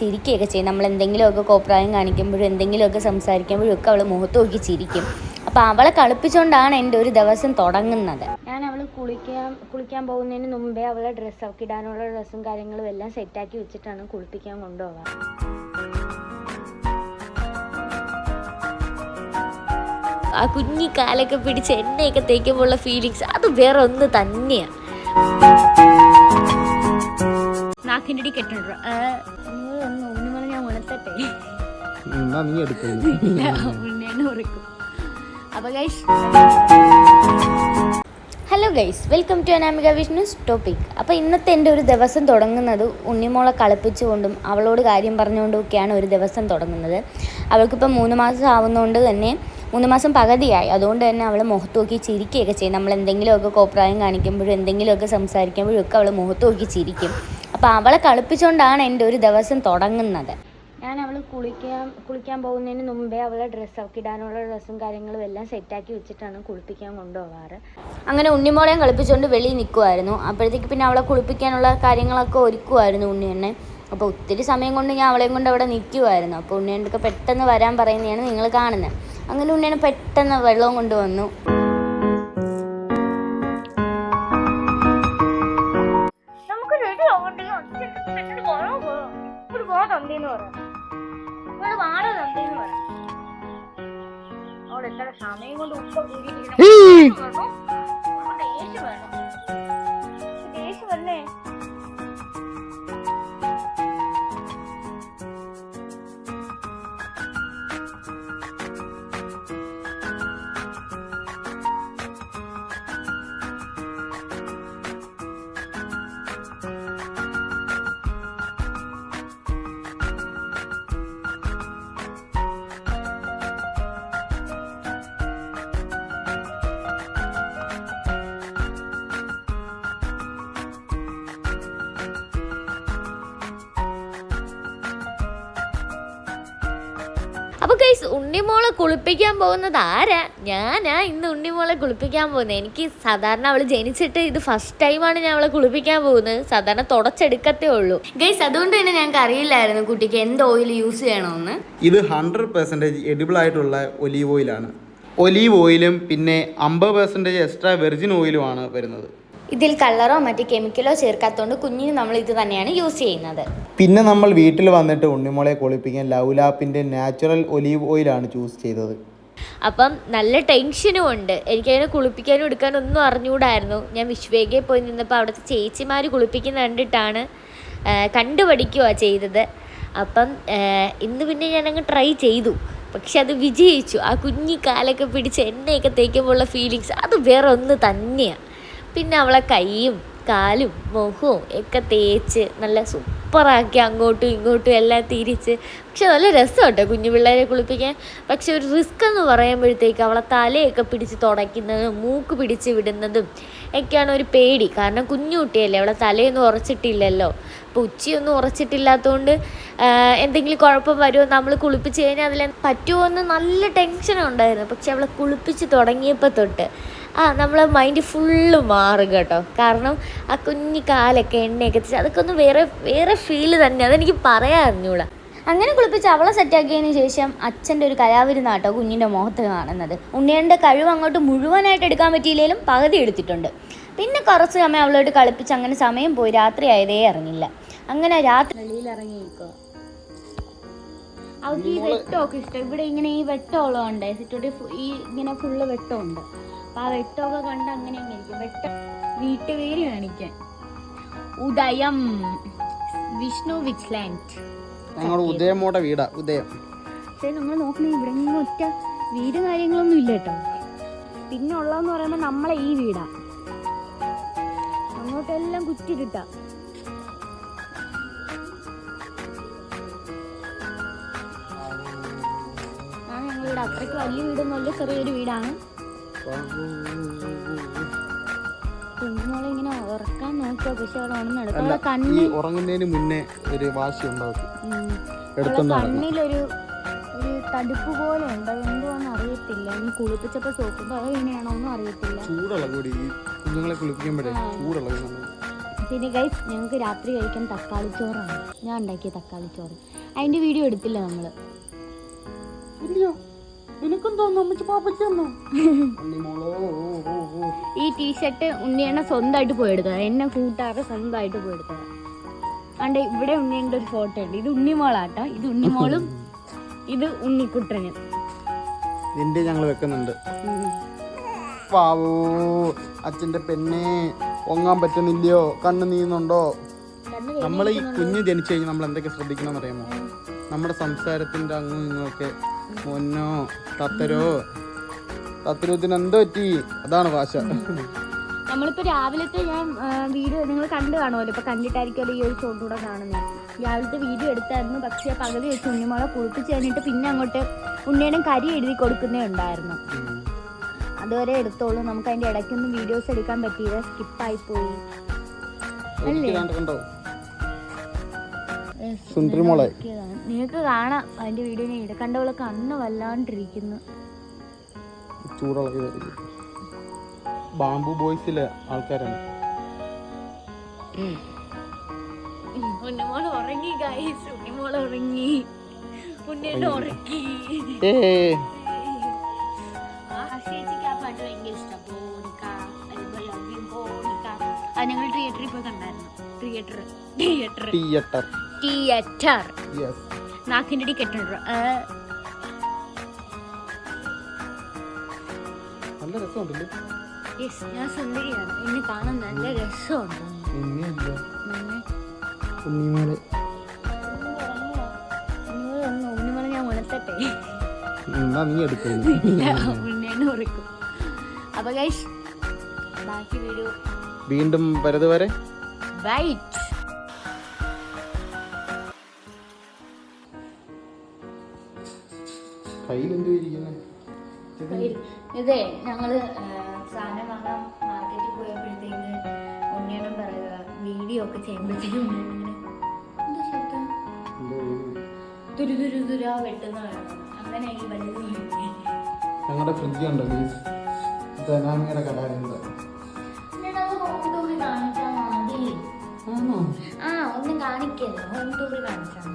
ചിരിക്കുകയൊക്കെ ചെയ്യും. നമ്മൾ എന്തെങ്കിലുമൊക്കെ കോപ്രായം കാണിക്കുമ്പോഴും എന്തെങ്കിലുമൊക്കെ സംസാരിക്കുമ്പോഴും ഒക്കെ അവൾ മുഖത്ത് നോക്കി ചിരിക്കും. അപ്പോൾ അവളെ കളിപ്പിച്ചുകൊണ്ടാണ് എന്റെ ഒരു ദിവസം തുടങ്ങുന്നത്. ഞാൻ അവൾ കുളിക്കാൻ കുളിക്കാൻ പോകുന്നതിന് മുമ്പേ അവളെ ഡ്രസ്സ് ഒക്കെ ഇടാനുള്ള ഡ്രസ്സും കാര്യങ്ങളും എല്ലാം സെറ്റാക്കി വെച്ചിട്ടാണ് കുളിപ്പിക്കാൻ കൊണ്ടുപോകാറ് ആ കുഞ്ഞി കാലൊക്കെ പിടിച്ച് എണ്ണയൊക്കെ തേക്കുമ്പോഴുള്ള ഫീലിങ്സ് അത് വേറെ ഒന്ന് തന്നെയാണ് നാക്കിന്റെ അടി കെട്ടിട്ടോ ഞാൻ ഉണർത്തട്ടെ. നീ ഉറക്കും. Guys hello guys welcome to Anamika Vishnu's topic അപ്പോൾ ഇന്നത്തെ എന്റെ ഒരു ദിവസം തുടങ്ങുന്നത് ഉണ്ണിമോളെ കളിപ്പിച്ചുകൊണ്ടും അവളോട് കാര്യം പറഞ്ഞുകൊണ്ടും ഒക്കെയാണ് ഒരു ദിവസം തുടങ്ങുന്നത്. അവൾക്കിപ്പോൾ മൂന്ന് മാസം ആവുന്നതുകൊണ്ട് തന്നെ മൂന്ന് മാസം പകുതിയായി. അതുകൊണ്ട് തന്നെ അവൾ മുഖത്ത് നോക്കി ചിരിക്കുകയൊക്കെ ചെയ്യും. നമ്മൾ എന്തെങ്കിലുമൊക്കെ കോപ്രായം കാണിക്കുമ്പോഴും എന്തെങ്കിലുമൊക്കെ സംസാരിക്കുമ്പോഴും ഒക്കെ അവൾ മുഖത്ത് നോക്കി ചിരിക്കും. അപ്പോൾ അവളെ കളിപ്പിച്ചുകൊണ്ടാണ് എന്റെ ഒരു ദിവസം തുടങ്ങുന്നത്. ഞാൻ അവൾ കുളിക്കാൻ കുളിക്കാൻ പോകുന്നതിന് മുമ്പേ അവളെ ഡ്രസ്സ് അവൾക്ക് ഇടാനുള്ള ഡ്രസ്സും കാര്യങ്ങളും എല്ലാം സെറ്റാക്കി വെച്ചിട്ടാണ് കുളിപ്പിക്കാൻ കൊണ്ടുപോകാറ് അങ്ങനെ ഉണ്ണിമോളെയും കളിപ്പിച്ചുകൊണ്ട് വെളിയിൽ നിൽക്കുമായിരുന്നു അപ്പോഴത്തേക്ക് പിന്നെ അവളെ കുളിപ്പിക്കാനുള്ള കാര്യങ്ങളൊക്കെ ഒരുക്കുമായിരുന്നു ഉണ്ണി എന്നെ. അപ്പോൾ ഒത്തിരി സമയം കൊണ്ട് ഞാൻ അവളെയും കൊണ്ട് അവിടെ നിൽക്കുമായിരുന്നു അപ്പോൾ ഉണ്ണിയൊക്കെ പെട്ടെന്ന് വരാൻ പറയുന്നതാണ് നിങ്ങൾ കാണുന്നത്. അങ്ങനെ ഉണ്ണിയാണ് പെട്ടെന്ന് വെള്ളവും കൊണ്ടുവന്നു. ഒരു എന്ന് തന്തേന്ന് പറ ഒരു വാട എന്ന് പറ അവിടെ എത്ര സമയം കൊണ്ട് ഉപ്പ അപ്പൊ കൈസ് ഉണ്ണിമോളെ കുളിപ്പിക്കാൻ പോകുന്നത് ആരാ? ഞാനാ ഇന്ന് ഉണ്ണിമോളെ കുളിപ്പിക്കാൻ പോകുന്നത്. എനിക്ക് സാധാരണ അവൾ ജനിച്ചിട്ട് ഇത് ഫസ്റ്റ് ടൈമാണ് ഞാൻ അവളെ കുളിപ്പിക്കാൻ പോകുന്നത്. സാധാരണ തുടച്ചെടുക്കത്തേ ഉള്ളൂ. ഗൈസ് അതുകൊണ്ട് തന്നെ ഞങ്ങൾക്ക് അറിയില്ലായിരുന്നു കുട്ടിക്ക് എന്ത് ഓയിൽ യൂസ് ചെയ്യണമെന്ന്. ഇത് ഹൺഡ്രഡ് പെർസെന്റേജ് എഡിബിൾ ആയിട്ടുള്ള ഒലീവ് ഓയിലാണ് ഒലീവ് ഓയിലും പിന്നെ അമ്പത് പെർസെന്റേജ് എക്സ്ട്രാ വെർജിൻ ഓയിലുമാണ് വരുന്നത്. ഇതിൽ കളറോ മറ്റ് കെമിക്കലോ ചേർക്കാത്തതുകൊണ്ട് കുഞ്ഞിന് നമ്മൾ ഇത് തന്നെയാണ് യൂസ് ചെയ്യുന്നത്. പിന്നെ നമ്മൾ വീട്ടിൽ വന്നിട്ട് ഉണ്ണിമോളെ കുളിപ്പിക്കാൻ ലൗലാപ്പിന്റെ നാച്ചുറൽ ഒലീവ് ഓയിലാണ് ചൂസ് ചെയ്തത്. അപ്പം നല്ല ടെൻഷനും ഉണ്ട്. എനിക്കതിനെ കുളിപ്പിക്കാനും എടുക്കാനും ഒന്നും അറിഞ്ഞുകൂടായിരുന്നു ഞാൻ വിശ്വേകയെ പോയി നിന്നപ്പോൾ അവിടുത്തെ ചേച്ചിമാർ കുളിപ്പിക്കുന്ന കണ്ടിട്ടാണ് കണ്ടുപഠിക്കുക ചെയ്തത്. അപ്പം ഇന്ന് പിന്നെ ഞാനങ്ങ് ട്രൈ ചെയ്തു. പക്ഷെ അത് വിജയിച്ചു. ആ കുഞ്ഞി കാലൊക്കെ പിടിച്ച് എണ്ണയൊക്കെ തേക്കുമ്പോഴുള്ള ഫീലിങ്സ് അത് വേറെ ഒന്ന് തന്നെയാണ് പിന്നെ അവളെ കൈയും കാലും മുഖവും ഒക്കെ തേച്ച് നല്ല സൂപ്പറാക്കി അങ്ങോട്ടും ഇങ്ങോട്ടും എല്ലാം തിരിച്ച്. പക്ഷെ നല്ല രസമുണ്ട് കുഞ്ഞു പിള്ളേരെ കുളിപ്പിക്കാൻ. പക്ഷെ ഒരു റിസ്ക് എന്ന് പറയുമ്പോഴത്തേക്ക് അവളെ തലയൊക്കെ പിടിച്ച് തുടയ്ക്കുന്നതും മൂക്ക് പിടിച്ച് വിടുന്നതും ഒക്കെയാണ് ഒരു പേടി. കാരണം കുഞ്ഞു കുട്ടിയല്ലേ അവളെ തലയൊന്നും ഉറച്ചിട്ടില്ലല്ലോ. അപ്പോൾ ഉച്ചയൊന്നും ഉറച്ചിട്ടില്ലാത്തതുകൊണ്ട് എന്തെങ്കിലും കുഴപ്പം വരുമോ നമ്മൾ കുളിപ്പിച്ച് കഴിഞ്ഞാൽ അതിൽ പറ്റുമോ എന്ന് നല്ല ടെൻഷൻ ഉണ്ടായിരുന്നു. പക്ഷെ അവളെ കുളിപ്പിച്ച് തുടങ്ങിയപ്പോൾ തൊട്ട് ആ നമ്മളെ മൈൻഡ് ഫുള്ള് മാറും കേട്ടോ. കാരണം ആ കുഞ്ഞി കാലൊക്കെ എണ്ണയൊക്കെ തേച്ച് അതൊക്കെ ഒന്ന് വേറെ വേറെ ഫീൽ തന്നെ. അതെനിക്ക് പറയാൻ അറിഞ്ഞൂടാ. അങ്ങനെ കുളിപ്പിച്ച് അവളെ സെറ്റാക്കിയതിന് ശേഷം അച്ഛന്റെ ഒരു കലാവിരുന്നാട്ടോ കുഞ്ഞിന്റെ മുഖത്ത് കാണുന്നത്. ഉണ്ണിയന്റെ കഴിവ് അങ്ങോട്ട് മുഴുവനായിട്ട് എടുക്കാൻ പറ്റിയില്ലെങ്കിലും പകുതി എടുത്തിട്ടുണ്ട്. പിന്നെ കുറച്ച് സമയം അവളോട്ട് കളിപ്പിച്ച് അങ്ങനെ സമയം പോയി. രാത്രി ആയതേ അറിഞ്ഞില്ല. അങ്ങനെ രാത്രി വെളിയിൽ ഇറങ്ങി നിൽക്കുക അവൾക്ക് ഈ വെട്ടമൊക്കെ ഇഷ്ടം. ഇവിടെ ഇങ്ങനെ ഈ വെട്ടമുള്ളതുണ്ട് സിറ്റോട്ടി ഈ ഇങ്ങനെ ഫുള്ള് വെട്ടമുണ്ട്. അപ്പൊ ആ വെട്ടമൊക്കെ കണ്ട് അങ്ങനെ അങ്ങനെ ഇരിക്കും. വെട്ടം വീട്ടുപേര് കാണിക്കാൻ. ഉദയം. വിഷ്ണു വിച്ച്ലാൻഡ് ഞങ്ങളുടെ ഉദയമോടെ വീടാ ഉദയം. പക്ഷേ നമ്മൾ നോക്കണേ ഇവിടെ നിന്ന് ഒറ്റ വീട് കാര്യങ്ങളൊന്നും ഇല്ല കേട്ടോ. പിന്നെ ഉള്ളതെന്ന് പറയുമ്പോൾ നമ്മളെ ഈ വീടാ. അങ്ങോട്ടെല്ലാം കുറ്റിക്കിട്ടാ ആ ഞങ്ങളുടെ അത്രയ്ക്ക് വലിയ വീടൊന്നുമല്ല ചെറിയൊരു വീടാണ്. കുഞ്ഞുമോളെ ഇങ്ങനെ ഉറക്കാൻ നോക്കുക. പക്ഷെ അവളെ ഉണർന്നെടുക്കും അവളെ ഈ കണ്ണ് ഉറങ്ങുന്നതിന് മുന്നേ ഒരു വാശി ഉണ്ടാവും ഉം. അവളെ എടുത്തോണ്ട് കണ്ണിലൊരു ഒരു തടുപ്പ് പോലെ ഉണ്ട്. അത് എന്തുവാന്ന് അറിയത്തില്ല. ഇനി കുളിപ്പിച്ചപ്പോ സോപ്പ് അത് എങ്ങനെയാണോന്നും അറിയത്തില്ല. ചൂടുള്ള കൂടി ഈ കുഞ്ഞുങ്ങളെ കുളിപ്പിക്കുമ്പോഴേ. ചൂടുള്ള പിന്നെ ഗൈസ് ഞങ്ങൾക്ക് രാത്രി കഴിക്കാൻ തക്കാളി ചോറാണ്. ഞാൻ ഉണ്ടാക്കിയ തക്കാളി ചോറ്. അതിന്റെ വീഡിയോ എടുത്തില്ല നമ്മൾ നിനക്കും തോന്നുന്നു അമ്മച്ചി പാപ്പച്ചെന്നോ ഈ ടീഷർട്ട് ഉണ്ണിയണ്ണ സ്വന്തമായിട്ട് പോയി എടുത്തത് എന്നെ കൂട്ടാറ് സ്വന്തമായിട്ട് പോയി എടുത്തത് അതുകൊണ്ട് ഇവിടെ ഉണ്ണിയുടെ ഒരു ഫോട്ടോ ഉണ്ട്. ഇത് ഉണ്ണിമോളാട്ടോ. ഇത് ഉണ്ണിമോളും ഇത് ഉണ്ണിക്കുട്ടനും. നിന്റെ ഞങ്ങൾ വെക്കുന്നുണ്ട്. പാവോ അച്ഛന്റെ പെണ്ണെ പൊങ്ങാൻ പറ്റുന്നില്ലയോ? കണ്ണു നീന്നുണ്ടോ? നമ്മൾ ഈ കുഞ്ഞ് ജനിച്ചു കഴിഞ്ഞാൽ നമ്മൾ എന്തൊക്കെ ശ്രദ്ധിക്കണം അറിയാമോ നമ്മുടെ സംസാരത്തിന്റെ അങ്ങും ഇങ്ങൊക്കെ പൊന്നോ തത്തരോ. തത്തരൂത്തിന് എന്തോ പറ്റി? അതാണ് ഭാഷ നമ്മളിപ്പോ രാവിലത്തെ ഞാൻ വീഡിയോ നിങ്ങൾ കണ്ടു കാണുമല്ലോ. ഇപ്പൊ കണ്ടിട്ടായിരിക്കുമല്ലോ ഈ ഒരു ചോട്ടൂടെ കാണുന്നത്. രാവിലത്തെ വീഡിയോ എടുത്തായിരുന്നു. പക്ഷെ പകുതി വെച്ച് ഉണ്ണിമോളെ കുളിപ്പിച്ച് കഴിഞ്ഞിട്ട് പിന്നെ അങ്ങോട്ട് ഉണ്ണിയുടെ കരി എഴുതി കൊടുക്കുന്നേ ഉണ്ടായിരുന്നു. അതുവരെ എടുത്തോളൂ. നമുക്ക് അതിന്റെ ഇടയ്ക്കൊന്നും വീഡിയോസ് എടുക്കാൻ പറ്റിയില്ല. സ്കിപ്പായി പോയി. ഒരിക്കലാണ്ട് കണ്ടോ സുന്ദരി മോളെ നോക്കിയതാണ്. നിങ്ങൾക്ക് കാണാം. അതിന്റെ വീഡിയോ ഞാൻ ഇട കണ്ടവളെ കണ്ണ് വല്ലാണ്ടിരിക്കുന്നു. ചൂടുള്ളത് വരും ബാംബു ബോയ്സിലെ ആൾക്കാരാണ്. ഉറങ്ങി ഗൈസ് ഉറങ്ങി. ഉറക്കി. ഏ. ഞങ്ങൾ തിയേറ്ററിൽ പോയി കണ്ടായിരുന്നു. തിയേറ്റർ തിയേറ്റർ തിയേറ്റർ തിയേറ്റർ നാക്കിന്റെ അടി കെട്ടിട്ടുണ്ട് നല്ല രസമുണ്ടല്ലേ? ഞാൻ സുന്ദരിയാണ്. എന്നെ കാണാൻ നല്ല രസമുണ്ട്. എന്നെയല്ലോ പിന്നെ കുഞ്ഞിമോൾ ഉണ്ണിമല ഞാൻ ഉണർത്തട്ടെ. എന്നാ നീ എടുക്കുന്നു ഉണ്ണിയാണ് ഉറക്കും. അപ്പൊ ഗൈസ് ബാക്കി വീഡിയോ വീണ്ടും വരത് വരെ. എന്തോ ഇരിക്കുന്നത് ഇതേ ഞങ്ങൾ സാധനം വാങ്ങാൻ മാർക്കറ്റിൽ പോയപ്പോഴത്തേക്ക് ഉണ്ണിയണം പറയുക വീഡിയോ ഒക്കെ ചെയ്യുമ്പോഴത്തേക്കും ഉണ്ണിയണം ശബ്ദം? തുരു തുരു തുരാ വെട്ടുന്ന അങ്ങനെ ഈ വലുത്. ഞങ്ങളുടെ ഫ്രിഡ്ജ് ഉണ്ടോ പ്ലീസ് ധനാമിയുടെ കടാരുണ്ട് ആ ഒന്ന് കാണിക്കല്ലോ ഹോം ടൂറി കാണിച്ചാൽ